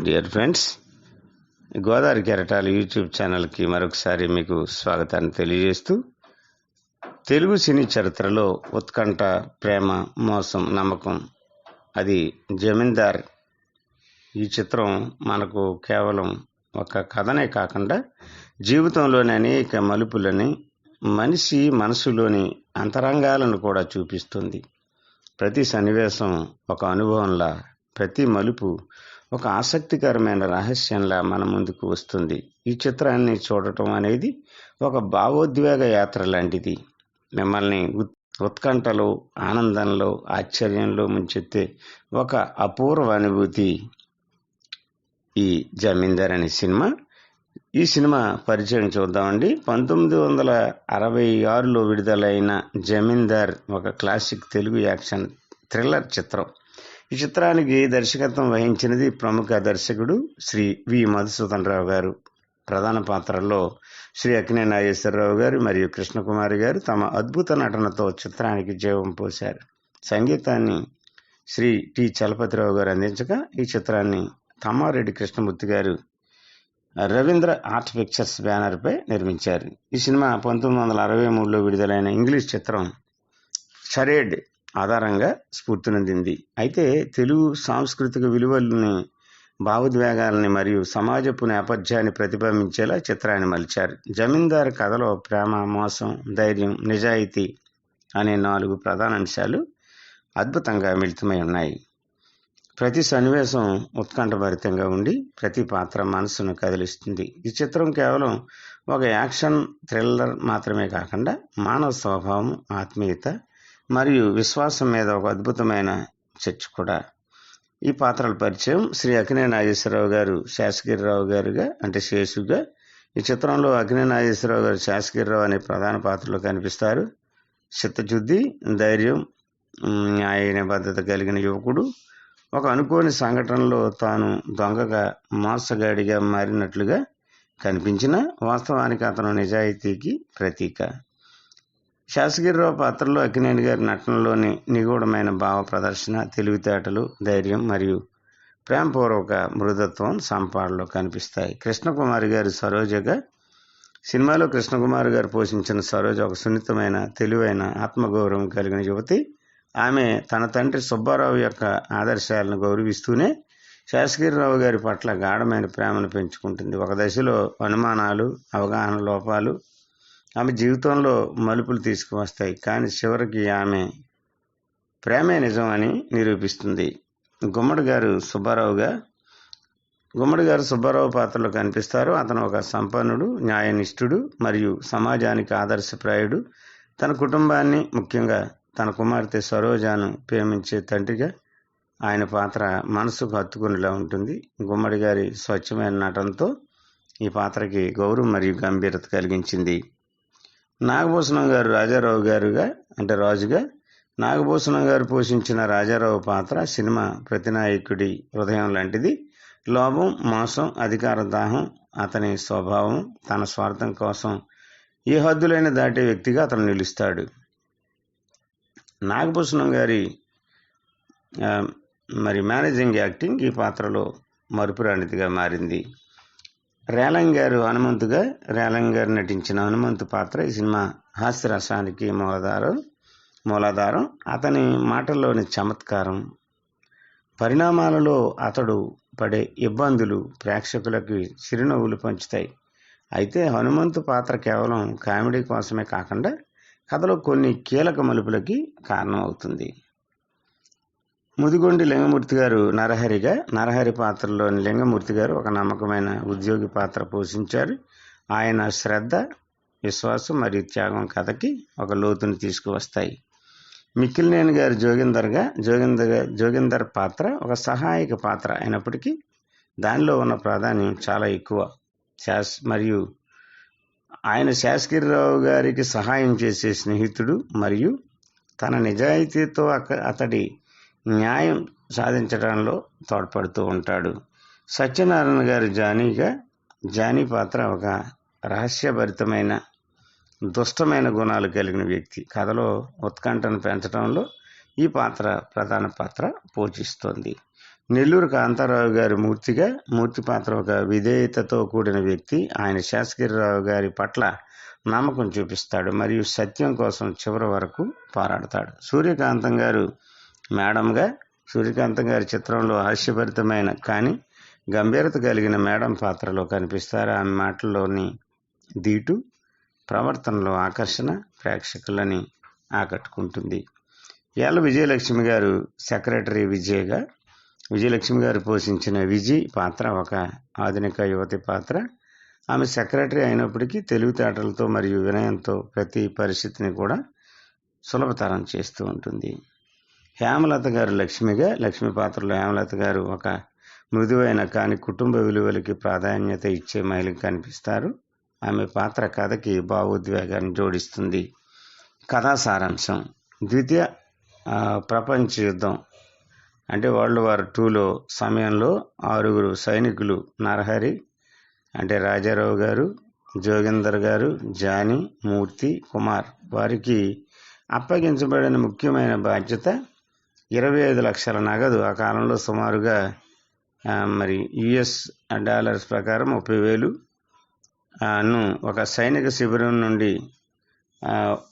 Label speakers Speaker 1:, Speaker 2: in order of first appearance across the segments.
Speaker 1: Dear friends Godavari కెరటాలు YouTube ఛానల్కి మరొకసారి మీకు స్వాగతాన్ని తెలియజేస్తూ తెలుగు సినీ చరిత్రలో ఉత్కంఠ ప్రేమ మోసం నమ్మకం అది జమీందార్. ఈ చిత్రం మనకు కేవలం ఒక కథనే కాకుండా జీవితంలోని అనేక మలుపులని మనిషి మనసులోని అంతరంగాలను కూడా చూపిస్తుంది. ప్రతి సన్నివేశం ఒక అనుభవంలా ప్రతి మలుపు ఒక ఆసక్తికరమైన రహస్యంలా మన ముందుకు వస్తుంది. ఈ చిత్రాన్ని చూడటం అనేది ఒక భావోద్వేగ యాత్ర లాంటిది. మిమ్మల్ని ఉత్- ఉత్కంఠలో ఆనందంలో ఆశ్చర్యంలో ముంచెత్తే ఒక అపూర్వ అనుభూతి ఈ జమీందార్ అనే సినిమా. ఈ సినిమా పరిచయం చూద్దామండి. పంతొమ్మిది వందల అరవై ఆరులో విడుదలైన జమీందార్ ఒక క్లాసిక్ తెలుగు యాక్షన్ థ్రిల్లర్ చిత్రం. ఈ చిత్రానికి దర్శకత్వం వహించినది ప్రముఖ దర్శకుడు శ్రీ వి. మధుసూదన్ రావు గారు. ప్రధాన పాత్రల్లో శ్రీ అక్కినే నాగేశ్వరరావు గారు మరియు కృష్ణకుమారి గారు తమ అద్భుత నటనతో చిత్రానికి జీవం పోశారు. సంగీతాన్ని శ్రీ టి. చలపతిరావు గారు అందించగా ఈ చిత్రాన్ని తమ్మారెడ్డి కృష్ణమూర్తి గారు రవీంద్ర ఆర్ట్ పిక్చర్స్ బ్యానర్పై నిర్మించారు. ఈ సినిమా పంతొమ్మిది వందల అరవై మూడులో విడుదలైన ఇంగ్లీష్ చిత్రం షరేడ్ ఆధారంగా స్ఫూర్తినందింది అయితే తెలుగు సాంస్కృతిక విలువల్ని భావోద్వేగాలని మరియు సమాజపు నేపథ్యాన్ని ప్రతిబింబించేలా చిత్రాన్ని మలిచారు. జమీందార్ కథలో ప్రేమ మోసం ధైర్యం నిజాయితీ అనే నాలుగు ప్రధాన అంశాలు అద్భుతంగా మిళితమై ఉన్నాయి. ప్రతి సన్నివేశం ఉత్కంఠభరితంగా ఉండి ప్రతి పాత్ర మనసును కదిలిస్తుంది. ఈ చిత్రం కేవలం ఒక యాక్షన్ థ్రిల్లర్ మాత్రమే కాకుండా మానవ స్వభావం ఆత్మీయత మరియు విశ్వాసం మీద ఒక అద్భుతమైన చర్చ కూడా. ఈ పాత్రల పరిచయం శ్రీ అక్కినే నాగేశ్వరరావు గారు శాసగిరిరావు గారుగా అంటే శేషుగా. ఈ చిత్రంలో అకినే నాగేశ్వరరావు గారు శాసగిరిరావు అనే ప్రధాన పాత్రలో కనిపిస్తారు. చిత్తశుద్ధి ధైర్యం న్యాయ నిబద్ధత కలిగిన యువకుడు. ఒక అనుకోని సంఘటనలో తాను దొంగగా మోసగాడిగా మారినట్లుగా కనిపించిన వాస్తవానికి అతను నిజాయితీకి ప్రతీక. శాసగిరిరావు పాత్రలో అక్కినేని గారి నటనలోని నిగూఢమైన భావ ప్రదర్శన తెలివితేటలు ధైర్యం మరియు ప్రేమపూర్వక మృదత్వం సంపాడలో కనిపిస్తాయి. కృష్ణకుమారి గారి సరోజగా సినిమాలో కృష్ణకుమారి గారు పోషించిన సరోజ ఒక సున్నితమైన తెలివైన ఆత్మగౌరవం కలిగిన యువతి. ఆమె తన తండ్రి సుబ్బారావు యొక్క ఆదర్శాలను గౌరవిస్తూనే శాసగిరిరావు గారి పట్ల గాఢమైన ప్రేమను పెంచుకుంటుంది. ఒక దశలో అనుమానాలు అవగాహన లోపాలు ఆమె జీవితంలో మలుపులు తీసుకువస్తాయి. కానీ చివరికి ఆమె ప్రేమే నిజం అని నిరూపిస్తుంది. గుమ్మడి గారు సుబ్బారావుగా గుమ్మడి గారు సుబ్బారావు పాత్రలో కనిపిస్తారు. అతను ఒక సంపన్నుడు న్యాయనిష్ఠుడు మరియు సమాజానికి ఆదర్శప్రాయుడు. తన కుటుంబాన్ని ముఖ్యంగా తన కుమార్తె సరోజాను ప్రేమించే తండ్రిగా ఆయన పాత్ర మనసుకు హత్తుకునేలా ఉంటుంది. గుమ్మడి గారి స్వచ్ఛమైన నటనతో ఈ పాత్రకి గౌరవం మరియు గంభీరత కలిగించింది. నాగభూషణం గారు రాజారావు గారుగా అంటే రాజుగా నాగభూషణం గారు పోషించిన రాజారావు పాత్ర సినిమా ప్రతినాయకుడి హృదయం లాంటిది. లోభం మోసం అధికార దాహం అతని స్వభావం తన స్వార్థం కోసం ఏ హద్దులైన దాటే వ్యక్తిగా అతను నిలుస్తాడు. నాగభూషణం గారి మరి మేనేజింగ్ యాక్టింగ్ ఈ పాత్రలో మరుపురానిదిగా మారింది. రేలంగ్ గారు హనుమంతుగా రేలంగ్ గారు నటించిన హనుమంతు పాత్ర ఈ సినిమా హాస్యరసానికి మూలాధారం మూలాధారం. అతని మాటల్లోని చమత్కారం పరిణామాలలో అతడు పడే ఇబ్బందులు ప్రేక్షకులకి చిరునవ్వులు పంచుతాయి. అయితే హనుమంతు పాత్ర కేవలం కామెడీ కోసమే కాకుండా కథలో కొన్ని కీలక మలుపులకి కారణమవుతుంది. ముదిగొండి లింగమూర్తి గారు నరహరిగా నరహరి పాత్రలోని లింగమూర్తి గారు ఒక నమ్మకమైన ఉద్యోగి పాత్ర పోషించారు. ఆయన శ్రద్ధ విశ్వాసం మరియు త్యాగం కథకి ఒక లోతుని తీసుకువస్తాయి. మిక్కిలినేని గారు జోగిందర్గా జోగిందర్ జోగిందర్ పాత్ర ఒక సహాయక పాత్ర అయినప్పటికీ దానిలో ఉన్న ప్రాధాన్యం చాలా ఎక్కువ. శాస్ మరియు ఆయన శాసగిరిరావు గారికి సహాయం చేసే స్నేహితుడు మరియు తన నిజాయితీతో అక- అతడి న్యాయం సాధించడంలో తోడ్పడుతూ ఉంటాడు. సత్యనారాయణ గారి జానీగా జానీ పాత్ర ఒక రహస్యభరితమైన దుష్టమైన గుణాలు కలిగిన వ్యక్తి. కథలో ఉత్కంఠను పెంచడంలో ఈ పాత్ర ప్రధాన పాత్ర పోషిస్తోంది. నెల్లూరు కాంతారావు గారి మూర్తిగా మూర్తి పాత్ర ఒక విధేయతతో కూడిన వ్యక్తి. ఆయన శాసగిరిరావు గారి పట్ల నమ్మకం చూపిస్తాడు మరియు సత్యం కోసం చివరి వరకు పోరాడతాడు. సూర్యకాంతం గారు మేడంగా సూర్యకాంతం గారి చిత్రంలో హాస్యభరితమైన కానీ గంభీరత కలిగిన మేడం పాత్రలో కనిపిస్తారు ఆమె మాటల్లోని దీటు ప్రవర్తనలో ఆకర్షణ ప్రేక్షకులని ఆకట్టుకుంటుంది. ఎల్ విజయలక్ష్మి గారు సెక్రటరీ విజయ్గా విజయలక్ష్మి గారు పోషించిన విజయ్ పాత్ర ఒక ఆధునిక యువతి పాత్ర. ఆమె సెక్రటరీ అయినప్పటికీ తెలివితేటలతో మరియు వినయంతో ప్రతి పరిస్థితిని కూడా సులభతరం చేస్తూ ఉంటుంది. హేమలత గారు లక్ష్మిగా లక్ష్మి పాత్రలో హేమలత గారు ఒక మృదువైన కానీ కుటుంబ విలువలకి ప్రాధాన్యత ఇచ్చే మహిళకి కనిపిస్తారు. ఆమె పాత్ర కథకి భావోద్వేగాన్ని జోడిస్తుంది. కథా సారాంశం. ద్వితీయ ప్రపంచ యుద్ధం. అంటే వరల్డ్ వార్ టూలో సమయంలో ఆరుగురు సైనికులు నరహరి అంటే రాజారావు గారు జోగేందర్ గారు జాని మూర్తి కుమార్ వారికి అప్పగించబడిన ముఖ్యమైన బాధ్యత ఇరవై ఐదు లక్షల నగదు ఆ కాలంలో సుమారుగా మరి యుఎస్ డాలర్స్ ప్రకారం ముప్పై వేలు ను ఒక సైనిక శిబిరం నుండి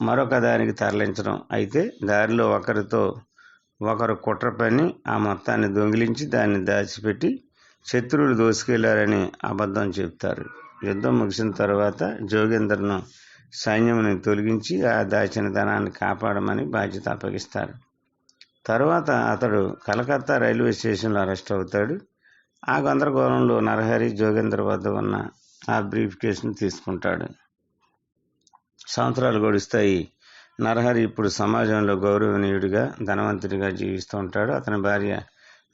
Speaker 1: మరొక దానికి తరలించడం. అయితే దారిలో ఒకరితో ఒకరు కుట్ర పని ఆ మొత్తాన్ని దొంగిలించి దాన్ని దాచిపెట్టి శత్రువులు దోసుకెళ్ళారని అబద్ధం చెప్తారు. యుద్ధం ముగిసిన తర్వాత జోగేందర్ను సైన్యంని తొలగించి ఆ దాచిన ధనాన్ని కాపాడమని బాధ్యత అప్పగిస్తారు. తర్వాత అతడు కలకత్తా రైల్వే స్టేషన్లో అరెస్ట్ అవుతాడు. ఆ గందరగోళంలో నరహరి జోగేందర్ వద్ద ఉన్న ఆ బ్రీఫ్ కేసును తీసుకుంటాడు. సంవత్సరాలు గడుస్తాయి. నరహరి ఇప్పుడు సమాజంలో గౌరవనీయుడిగా ధనవంతుడిగా జీవిస్తూ ఉంటాడు. అతని భార్య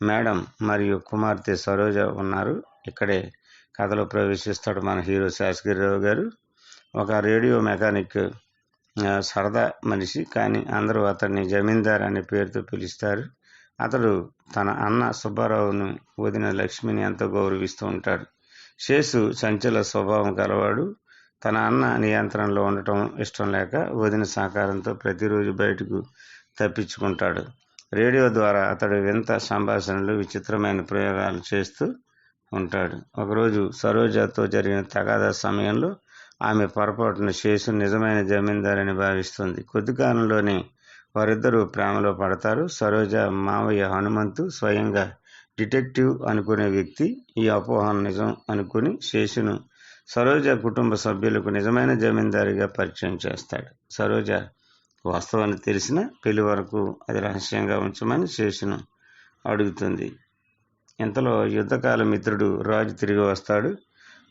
Speaker 1: మేడం మరియు కుమార్తె సరోజ ఉన్నారు. ఇక్కడే కథలో ప్రవేశిస్తాడు మన హీరో శాసగిరిరావు గారు. ఒక రేడియో మెకానిక్ సరదా మనిషి కానీ అందరూ అతన్ని జమీందార్ అనే పేరుతో పిలుస్తారు. అతడు తన అన్న సుబ్బారావును వదిన లక్ష్మిని ఎంతో గౌరవిస్తూ ఉంటాడు. శేషు సంచల స్వభావం గలవాడు. తన అన్న నియంత్రణలో ఉండటం ఇష్టం లేక వదిన సహకారంతో ప్రతిరోజు బయటకు తప్పించుకుంటాడు. రేడియో ద్వారా అతడు వింత సంభాషణలు విచిత్రమైన ప్రయోగాలు చేస్తూ ఉంటాడు. ఒకరోజు సరోజాతో జరిగిన తగాదా సమయంలో ఆమె పొరపాటున శేషు నిజమైన జమీందారని భావిస్తుంది. కొద్ది కాలంలోనే వారిద్దరూ ప్రేమలో పడతారు. సరోజ మావయ్య హనుమంతు స్వయంగా డిటెక్టివ్ అనుకునే వ్యక్తి. ఈ అపోహను నిజం అనుకుని శేషును సరోజ కుటుంబ సభ్యులకు నిజమైన జమీందారిగా పరిచయం చేస్తాడు. సరోజ వాస్తవాన్ని తెలిసిన పెళ్ళి వరకు అది రహస్యంగా ఉంచమని శేషును అడుగుతుంది. ఇంతలో యుద్ధకాల మిత్రుడు రాజు తిరిగి వస్తాడు.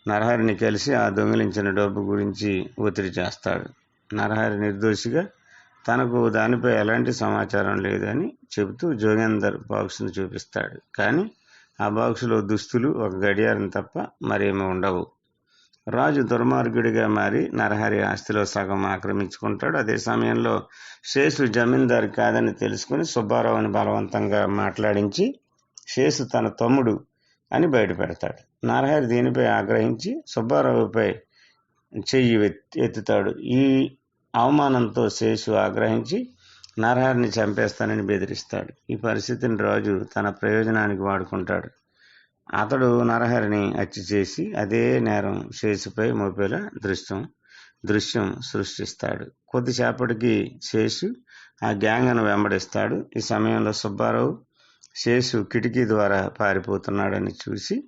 Speaker 1: నరహరిని కలిసి ఆ దొంగిలించిన డబ్బు గురించి ఒత్తిడి చేస్తాడు. నరహరి నిర్దోషిగా తనకు దానిపై ఎలాంటి సమాచారం లేదని చెబుతూ జోగేందర్ బాక్స్ను చూపిస్తాడు. కానీ ఆ బాక్సులో దుస్తులు ఒక గడియారం తప్ప మరేమీ ఉండవు. రాజు దుర్మార్గుడిగా మారి నరహరి ఆస్తిలో సగం ఆక్రమించుకుంటాడు. అదే సమయంలో శేషు జమీందారు కాదని తెలుసుకుని సుబ్బారావుని బలవంతంగా మాట్లాడించి శేషు తన తమ్ముడు అని బయటపెడతాడు నరహరి దీనిపై ఆగ్రహించి సుబ్బారావుపై చెయ్యి ఎత్- ఎత్తుతాడు. ఈ అవమానంతో శేషు ఆగ్రహించి నరహరిని చంపేస్తానని బెదిరిస్తాడు. ఈ పరిస్థితిని రాజు తన ప్రయోజనానికి వాడుకుంటాడు. అతడు నరహరిని హత్య చేసి అదే నేరం శేషుపై మోపేలా దృశ్యం దృశ్యం సృష్టిస్తాడు. కొద్దిసేపటికి శేషు ఆ గ్యాంగ్ను వెంబడిస్తాడు. ఈ సమయంలో సుబ్బారావు శేషు కిటికీ ద్వారా పారిపోతున్నాడని చూసి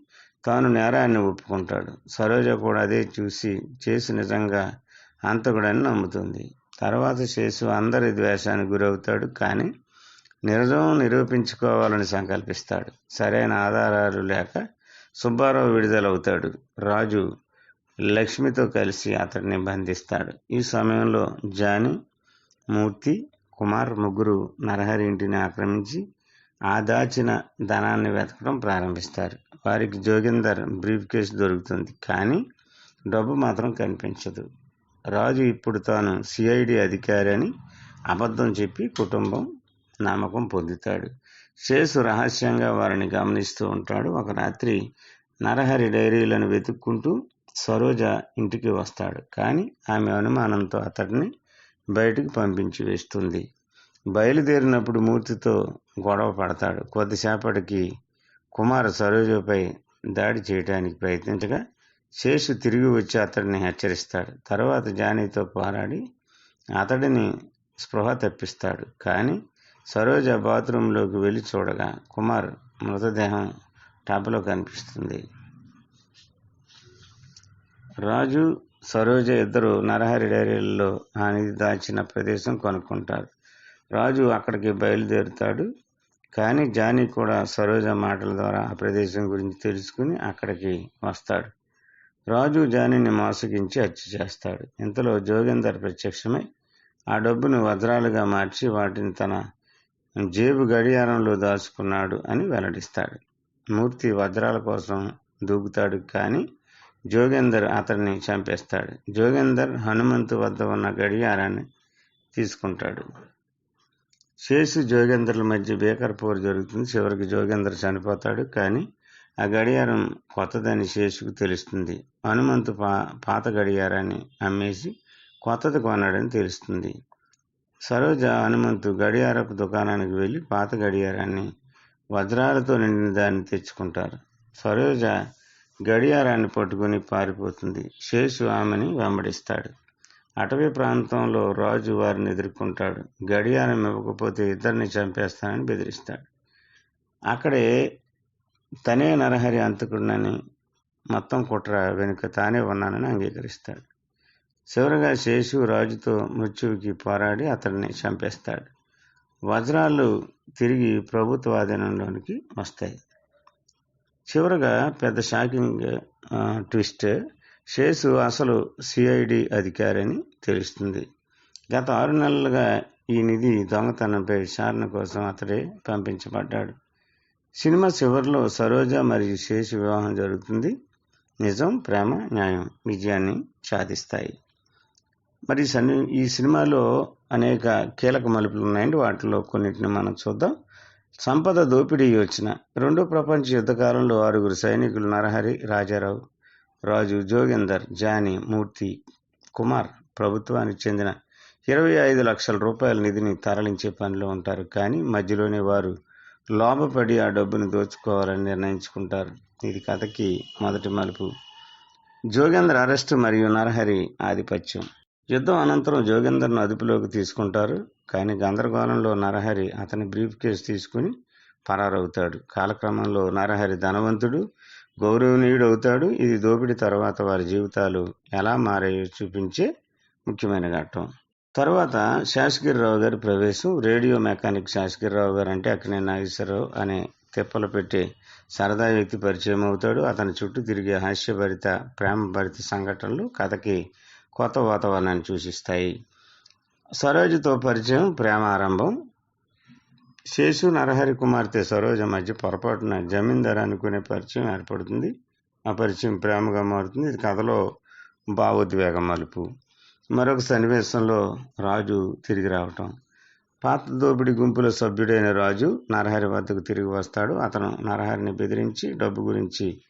Speaker 1: తాను నేరాన్ని ఒప్పుకుంటాడు. సరోజ కూడా అదే చూసి చేసి నిజంగా అంతకుడని నమ్ముతుంది. తర్వాత శేషు అందరి ద్వేషానికి గురవుతాడు కానీ నిజం నిరూపించుకోవాలని సంకల్పిస్తాడు. సరైన ఆధారాలు లేక సుబ్బారావు విడుదలవుతాడు. రాజు లక్ష్మితో కలిసి అతడిని బంధిస్తాడు. ఈ సమయంలో జాని మూర్తి కుమార్ ముగ్గురు నరహరి ఇంటిని ఆక్రమించి ఆ దాచిన ధనాన్ని వెతకడం ప్రారంభిస్తారు. వారికి జోగిందర్ బ్రీఫ్ కేసు దొరుకుతుంది. కానీ డబ్బు మాత్రం కనిపించదు. రాజు ఇప్పుడు తాను సిఐడి అధికారి అని అబద్ధం చెప్పి కుటుంబం నమ్మకం పొందుతాడు. శేషు రహస్యంగా వారిని గమనిస్తూ ఉంటాడు. ఒక రాత్రి నరహరి డైరీలను వెతుక్కుంటూ సరోజ ఇంటికి వస్తాడు. కానీ ఆమె అనుమానంతో అతడిని బయటికి పంపించి వేస్తుంది. బయలుదేరినప్పుడు మూర్తితో గొడవ పడతాడు. కొద్దిసేపటికి కుమార్ సరోజపై దాడి చేయడానికి ప్రయత్నించగా శేషు తిరిగి వచ్చి అతడిని హెచ్చరిస్తాడు. తర్వాత జానీతో పోరాడి అతడిని స్పృహ తప్పిస్తాడు. కానీ సరోజ బాత్రూంలోకి వెళ్ళి చూడగా కుమార్ మృతదేహం టాప్లో కనిపిస్తుంది. రాజు సరోజ ఇద్దరు నరహరి డైరీలలో ఆ నిధి దాచిన ప్రదేశం కనుక్కుంటారు. రాజు అక్కడికి బయలుదేరుతాడు. కానీ జానీ కూడా సరోజ మాటల ద్వారా ఆ ప్రదేశం గురించి తెలుసుకుని అక్కడికి వస్తాడు. రాజు జానీని మోసగించి హత్య చేస్తాడు. ఇంతలో జోగేందర్ ప్రత్యక్షమై ఆ డబ్బును వజ్రాలుగా మార్చి వాటిని తన జేబు గడియారంలో దాచుకున్నాడు అని వెల్లడిస్తాడు. మూర్తి వజ్రాల కోసం దూకుతాడు కానీ జోగేందర్ అతన్ని చంపేస్తాడు. జోగేందర్ హనుమంతు వద్ద ఉన్న గడియారాన్ని తీసుకుంటాడు. శేషు జోగేంద్రుల మధ్య బేకర్ పోరు జరుగుతుంది. చివరికి జోగేంద్ర చనిపోతాడు. కానీ ఆ గడియారం కొత్తదని శేషుకు తెలుస్తుంది. హనుమంతు పా పాత గడియారాన్ని అమ్మేసి కొత్తది కొన్నాడని తెలుస్తుంది. సరోజ హనుమంతు గడియారపు దుకాణానికి వెళ్ళి పాత గడియారాన్ని వజ్రాలతో నిండిన దాన్ని తెచ్చుకుంటారు. సరోజ గడియారాన్ని పట్టుకుని పారిపోతుంది. శేషు ఆమెని వెంబడిస్తాడు. అటవీ ప్రాంతంలో రాజు వారిని ఎదుర్కొంటాడు. గడియారం ఇవ్వకపోతే ఇద్దరిని చంపేస్తానని బెదిరిస్తాడు. అక్కడే తనే నరహరి అంతకుడినని మొత్తం కుట్ర వెనుక తానే ఉన్నానని అంగీకరిస్తాడు. చివరగా శేషు రాజుతో మృత్యువుకి పోరాడి అతడిని చంపేస్తాడు. వజ్రాలు తిరిగి ప్రభుత్వ ఆధీనంలోనికి వస్తాయి. చివరగా పెద్ద షాకింగ్ ట్విస్ట్ శేషు అసలు సిఐడి అధికారి అని తెలుస్తుంది. గత ఆరు నెలలుగా ఈ నిధి దొంగతనంపై విచారణ కోసం అతడే పంపించబడ్డాడు. సినిమా చివరిలో సరోజ మరియు శేషు వివాహం జరుగుతుంది. నిజం ప్రేమ న్యాయం విజయాన్ని సాధిస్తాయి. మరి సన్ని ఈ సినిమాలో అనేక కీలక మలుపులు ఉన్నాయండి. వాటిలో కొన్నిటిని మనం చూద్దాం. సంపద దోపిడీ యోచన. రెండో ప్రపంచ యుద్ధ కాలంలో ఆరుగురు సైనికులు నరహరి రాజారావు రాజు జోగిందర్ జానీ మూర్తి కుమార్ ప్రభుత్వానికి చెందిన ఇరవై ఐదు లక్షల రూపాయల నిధిని తరలించే పనిలో ఉంటారు. కానీ మధ్యలోనే వారు లోభపడి ఆ డబ్బును దోచుకోవాలని నిర్ణయించుకుంటారు. ఇది కథకి మొదటి మలుపు. జోగేందర్ అరెస్టు మరియు నరహరి ఆధిపత్యం. యుద్ధం అనంతరం జోగేందర్ను అదుపులోకి తీసుకుంటారు. కానీ గందరగోళంలో నరహరి అతని బ్రీఫ్ కేసు తీసుకుని పరారవుతాడు. కాలక్రమంలో నరహరి ధనవంతుడు. గౌరవనీయుడవుతాడు. ఇది దోపిడీ తర్వాత వారి జీవితాలు ఎలా మారాయో చూపించే ముఖ్యమైన ఘట్టం. తర్వాత శాసగిరిరావు గారి ప్రవేశం. రేడియో మెకానిక్ శాసగిరిరావు గారు అంటే అక్కనే నాగేశ్వరరావు అనే తిప్పలు పెట్టి సరదా వ్యక్తి పరిచయం అవుతాడు. అతని చుట్టూ తిరిగే హాస్యభరిత ప్రేమభరిత సంఘటనలు కథకి కొత్త వాతావరణాన్ని సూచిస్తాయి. సరోజుతో పరిచయం ప్రేమ ఆరంభం. శేషు నరహరి కుమార్తె సరోజ మధ్య పొరపాటున జమీందార్ అనుకునే పరిచయం ఏర్పడుతుంది. ఆ పరిచయం ప్రేమగా మారుతుంది. ఇది కథలో భావోద్వేగ మలుపు. మరొక సన్నివేశంలో రాజు తిరిగి రావటం. పాత దోపిడీ గుంపుల సభ్యుడైన రాజు నరహరి వద్దకు తిరిగి వస్తాడు. అతను నరహరిని బెదిరించి డబ్బు గురించి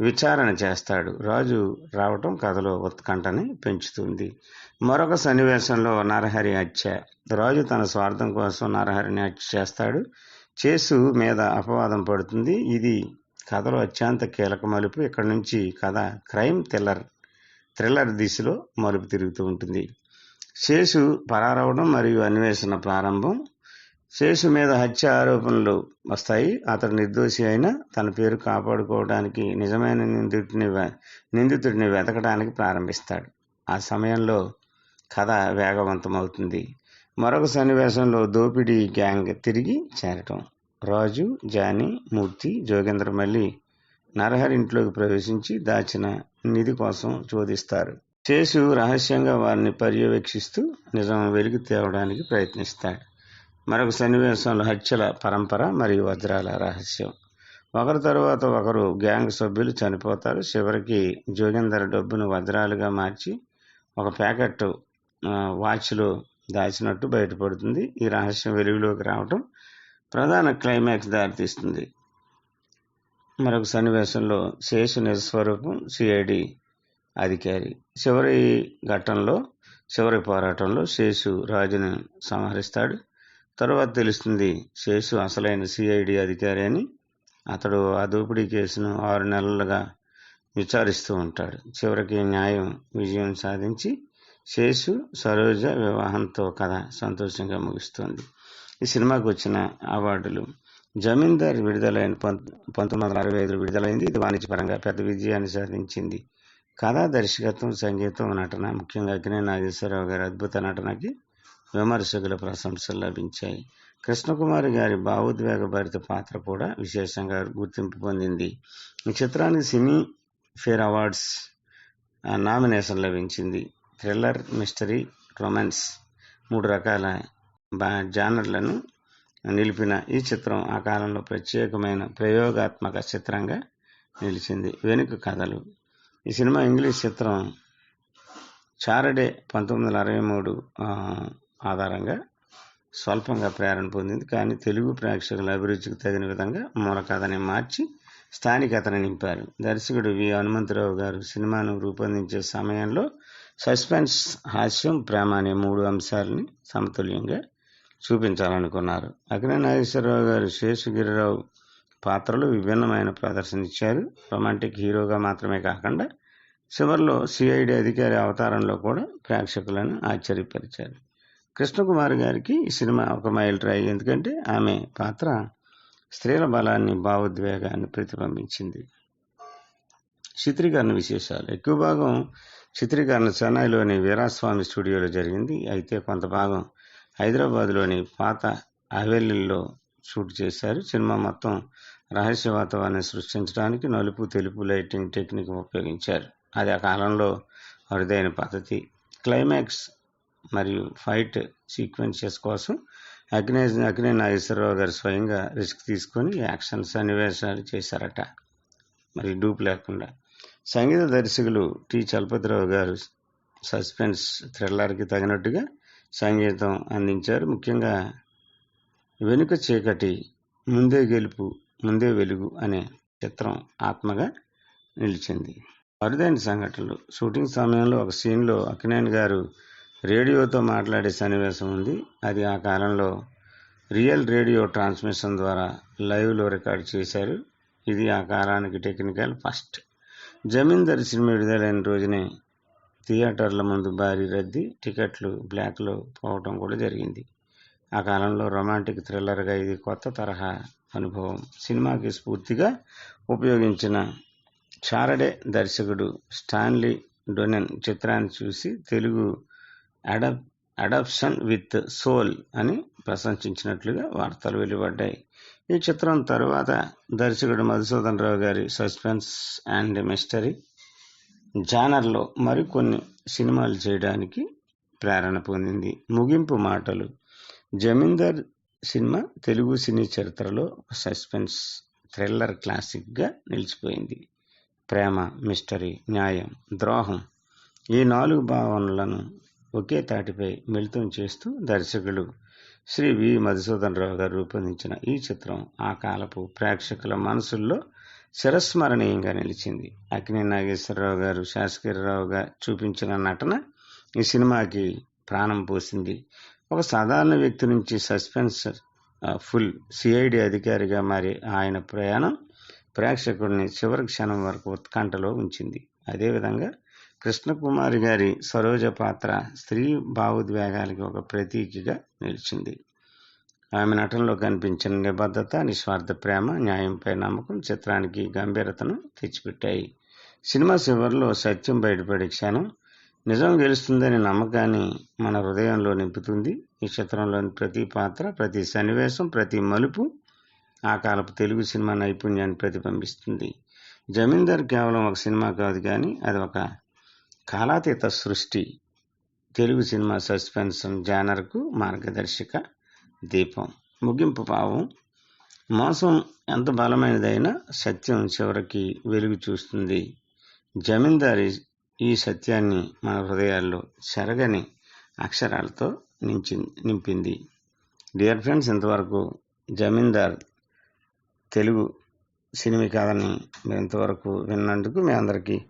Speaker 1: విచారణ చేస్తాడు. రాజు రావటం కథలో ఉత్కంఠని పెంచుతుంది. మరొక సన్నివేశంలో నరహరి హత్య. రాజు తన స్వార్థం కోసం నరహరిని హత్య చేస్తాడు. చేసు మీద అపవాదం పడుతుంది. ఇది కథలో అత్యంత కీలక మలుపు. ఇక్కడ నుంచి కథ క్రైమ్ థ్రిల్లర్ థ్రిల్లర్ దిశలో మలుపు తిరుగుతూ ఉంటుంది. శేషు పరారవడం మరియు అన్వేషణ ప్రారంభం శేషు మీద హత్య ఆరోపణలు వస్తాయి. అతడు నిర్దోషి అయినా తన పేరు కాపాడుకోవడానికి నిజమైన నిందితుడిని నిందితుడిని వెతకడానికి ప్రారంభిస్తాడు. ఆ సమయంలో కథ వేగవంతమవుతుంది. మరొక సన్నివేశంలో దోపిడీ గ్యాంగ్ తిరిగి చేరటం. రాజు జానీ మూర్తి జోగేంద్ర మళ్ళీ నరహరి ఇంట్లోకి ప్రవేశించి దాచిన నిధి కోసం చోదిస్తారు. శేషు రహస్యంగా వారిని పర్యవేక్షిస్తూ నిజం వెలికి తేవడానికి ప్రయత్నిస్తాడు. మరొక సన్నివేశంలో హత్యల పరంపర మరియు వజ్రాల రహస్యం. ఒకరి తరువాత ఒకరు గ్యాంగ్ సభ్యులు చనిపోతారు. చివరికి జోగిందర్ డబ్బును వజ్రాలుగా మార్చి ఒక ప్యాకెట్ వాచ్లో దాచినట్టు బయటపడుతుంది. ఈ రహస్యం వెలుగులోకి రావటం ప్రధాన క్లైమాక్స్ దారితీస్తుంది. మరొక సన్నివేశంలో శేషు నిజస్వరూపం సిఐడి అధికారి. చివరి ఘట్టంలో చివరి పోరాటంలో శేషు రాజును సంహరిస్తాడు. తరువాత తెలుస్తుంది శేషు అసలైన సిఐడి అధికారి అని. అతడు ఆ దోపిడీ కేసును ఆరు నెలలుగా విచారిస్తూ ఉంటాడు. చివరికి న్యాయం విజయం సాధించి శేషు సరోజ వివాహంతో కథ సంతోషంగా ముగుస్తుంది. ఈ సినిమాకు వచ్చిన అవార్డులు. జమీందార్ విడుదలైన పంతొమ్మిది వందల అరవై ఐదు విడుదలైంది. ఇది వాణిజ్యపరంగా పెద్ద విజయాన్ని సాధించింది. కథా దర్శకత్వం సంగీతం నటన ముఖ్యంగా అగ్ని నాగేశ్వరరావు గారి అద్భుత నటనకి విమర్శకుల ప్రశంసలు లభించాయి. కృష్ణకుమారి గారి భావోద్వేగభరిత పాత్ర కూడా విశేషంగా గుర్తింపు పొందింది. ఈ చిత్రానికి సినీ ఫేర్ అవార్డ్స్ నామినేషన్ లభించింది. థ్రిల్లర్ మిస్టరీ రొమాన్స్ మూడు రకాల బా జానర్లను నిలిపిన ఈ చిత్రం ఆ కాలంలో ప్రత్యేకమైన ప్రయోగాత్మక చిత్రంగా నిలిచింది. వెనుక కథలు. ఈ సినిమా ఇంగ్లీష్ చిత్రం చారడే పంతొమ్మిది వందల అరవై మూడు ఆధారంగా స్వల్పంగా ప్రేరణ పొందింది. కానీ తెలుగు ప్రేక్షకుల అభిరుచికి తగిన విధంగా మూల కథని మార్చి స్థానికతను నింపారు. దర్శకుడు వి. హనుమంతరావు గారు సినిమాను రూపొందించే సమయంలో సస్పెన్స్ హాస్యం ప్రేమ అనే మూడు అంశాలని సమతుల్యంగా చూపించాలనుకున్నారు. అగ్ని నాగేశ్వరరావు గారు శేషగిరిరావు పాత్రలు విభిన్నమైన ప్రదర్శన ఇచ్చారు. రొమాంటిక్ హీరోగా మాత్రమే కాకుండా చివరిలో సిఐడి అధికారి అవతారంలో కూడా ప్రేక్షకులను ఆశ్చర్యపరిచారు. కృష్ణకుమారి గారికి ఈ సినిమా ఒక మైల్ ట్రై ఎందుకంటే ఆమె పాత్ర స్త్రీల బలాన్ని భావోద్వేగాన్ని ప్రతిబింబించింది. చిత్రీకరణ విశేషాలు. ఎక్కువ భాగం చిత్రీకరణ చెన్నైలోని వీరాస్వామి స్టూడియోలో జరిగింది. అయితే కొంత భాగం హైదరాబాద్లోని పాత హవేలీల్లో షూట్ చేశారు. సినిమా మొత్తం రహస్య వాతావరణాన్ని సృష్టించడానికి నలుపు తెలుపు లైటింగ్ టెక్నిక్ ఉపయోగించారు. అది ఆ కాలంలో అరుదైన పద్ధతి. క్లైమాక్స్ మరియు ఫైట్ సీక్వెన్సెస్ కోసం అగ్నే అగ్నే నాగేశ్వరరావు గారు స్వయంగా రిస్క్ తీసుకొని యాక్షన్ సన్నివేశాలు చేశారట. మరి డూప్ లేకుండా. సంగీత దర్శకులు టి చలపతిరావు గారు సస్పెన్స్ థ్రిల్లర్కి తగినట్టుగా సంగీతం అందించారు. ముఖ్యంగా వెనుక చీకటి ముందే గెలుపు ముందే వెలుగు అనే చిత్రం ఆత్మగా నిలిచింది. అరుదైన సంఘటనలు. షూటింగ్ సమయంలో ఒక సీన్లో అక్కినేని గారు రేడియోతో మాట్లాడే సన్నివేశం ఉంది. అది ఆ కాలంలో రియల్ రేడియో ట్రాన్స్మిషన్ ద్వారా లైవ్లో రికార్డ్ చేశారు. ఇది ఆ కాలానికి టెక్నికల్ ఫస్ట్. జమీందర్ సినిమా విడుదలైన రోజునే థియేటర్ల ముందు భారీ రద్దీ టికెట్లు బ్లాక్లో పోవటం కూడా జరిగింది. ఆ కాలంలో రొమాంటిక్ థ్రిల్లర్గా ఇది కొత్త తరహా అనుభవం. సినిమాకి స్ఫూర్తిగా ఉపయోగించిన చారడే దర్శకుడు స్టాన్లీ డొనెన్ చిత్రాన్ని చూసి Telugu adap adaptation with soul అని ప్రశంసించినట్లుగా వార్తలు వెలువడ్డాయి. ఈ చిత్రం తరువాత దర్శకుడు మధుసూదన్ రావు గారి సస్పెన్స్ అండ్ మిస్టరీ జానర్లో మరికొన్ని సినిమాలు చేయడానికి ప్రేరణ పొందింది. ముగింపు మాటలు. జమీందార్ సినిమా తెలుగు సినీ చరిత్రలో సస్పెన్స్ థ్రిల్లర్ క్లాసిక్గా నిలిచిపోయింది. ప్రేమ మిస్టరీ న్యాయం ద్రోహం ఈ నాలుగు భావనలను ఒకే తాటిపై మిళితం చేస్తూ దర్శకులు శ్రీ వి. మధుసూదన్ రావు గారు రూపొందించిన ఈ చిత్రం ఆ కాలపు ప్రేక్షకుల మనసుల్లో చిరస్మరణీయంగా నిలిచింది. అక్కినే నాగేశ్వరరావు గారు శాసగిరిరావు గారు చూపించిన నటన ఈ సినిమాకి ప్రాణం పోసింది. ఒక సాధారణ వ్యక్తి నుంచి సస్పెన్స్ ఫుల్ సిఐడి అధికారిగా మారి ఆయన ప్రయాణం ప్రేక్షకుడిని చివరి క్షణం వరకు ఉత్కంఠలో ఉంచింది. అదేవిధంగా కృష్ణకుమారి గారి సరోజ పాత్ర స్త్రీ భావోద్వేగాలకి ఒక ప్రతీకగా నిలిచింది. ఆమె నటనలో కనిపించిన నిబద్ధత నిస్వార్థ ప్రేమ న్యాయంపై నమ్మకం చిత్రానికి గంభీరతను తెచ్చిపెట్టాయి. సినిమా చివరిలో సత్యం బయటపడే క్షణం నిజం గెలుస్తుందనే నమ్మకాన్ని మన హృదయంలో నింపుతుంది. ఈ చిత్రంలోని ప్రతి పాత్ర ప్రతి సన్నివేశం ప్రతి మలుపు ఆ కాలపు తెలుగు సినిమా నైపుణ్యాన్ని ప్రతిబింబిస్తుంది. జమీందార్ కేవలం ఒక సినిమా కాదు కానీ అది ఒక కాలాతీత సృష్టి తెలుగు సినిమా సస్పెన్షన్ జానర్కు మార్గదర్శక దీపం. ముగింపు భావం మోసం ఎంత బలమైనదైనా సత్యం చివరికి వెలుగు చూస్తుంది. జమీందారి ఈ సత్యాన్ని మన హృదయాల్లో చెరగని అక్షరాలతో నించి నింపింది. డియర్ ఫ్రెండ్స్ ఇంతవరకు జమీందార్ తెలుగు సినిమా కథని ఇంతవరకు విన్నందుకు మీ అందరికీ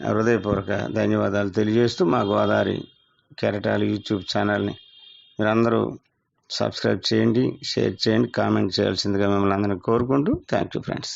Speaker 1: హృదయపూర్వక ధన్యవాదాలు తెలియజేస్తూ మా గోదావరి కెరటాలు యూట్యూబ్ ఛానల్ని మీరందరూ సబ్స్క్రైబ్ చేయండి షేర్ చేయండి కామెంట్ చేయాల్సిందిగా మిమ్మల్ని అందరినీ కోరుకుంటూ థ్యాంక్ యూ ఫ్రెండ్స్.